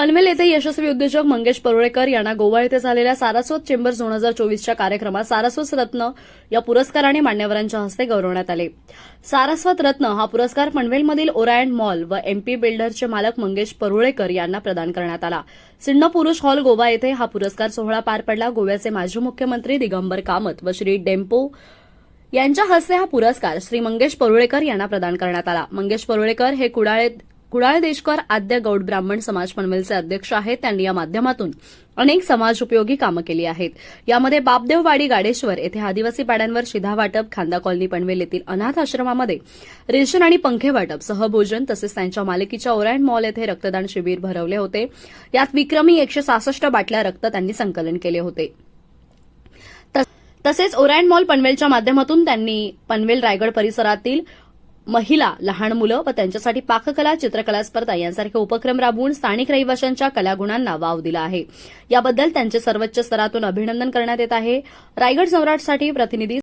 पनवेल येथे यशस्वी उद्योजक मंगेश परोळेकर यांना गोवा येथे झालेल्या सारस्वत चेंबर्स दोन हजार चोवीसच्या कार्यक्रमात सारस्वत रत्न या पुरस्काराने मान्यवरांच्या हस्ते गौरवण्यात आले. सारस्वत रत्न हा पुरस्कार पनवेलमधील ओरायन मॉल व एमपी बिल्डरचे मालक मंगेश परुळेकर यांना प्रदान करण्यात आला. सिन्न पुरुष हॉल गोवा येथे हा पुरस्कार सोहळा पार पडला. गोव्याचे माजी मुख्यमंत्री दिगंबर कामत व श्री डेम्पो यांच्या हस्ते हा पुरस्कार श्री मंगेश परुळेकर यांना प्रदान करण्यात आला. मंगेश परुळेकर हे कुडाळे कुडाळ देशकर आद्य गौड ब्राह्मण समाज पनवेलचे अध्यक्ष आहेत. त्यांनी या माध्यमातून अनेक समाज उपयोगी कामं केली आहेत. यामध्ये बापदेववाडी गाडेश्वर येथे आदिवासी पाड्यांवर शिधा वाटप खांदा कॉलनी पनवेल येथील अनाथ आश्रमामध्ये रेशन आणि पंखे वाटप सहभोजन तसेच त्यांच्या मालिकेच्या ओरँड मॉल येथे रक्तदान शिबिर भरवले होते. यात विक्रमी एकशे सहासष्ट बाटल्या रक्त त्यांनी संकलन केले होते. तसेच ओरँड मॉल पनवेलच्या माध्यमातून त्यांनी पनवेल रायगड परिसरातील महिला लहान मुलं व त्यांच्यासाठी पाककला चित्रकला स्पर्धा यांसारखे उपक्रम राबवून स्थानिक रहिवाशांच्या कलागुणांना वाव दिला आहे. याबद्दल त्यांचे सर्वोच्च स्तरातून अभिनंदन करण्यात येत आहे. रायगड सम्राटसाठी प्रतिनिधी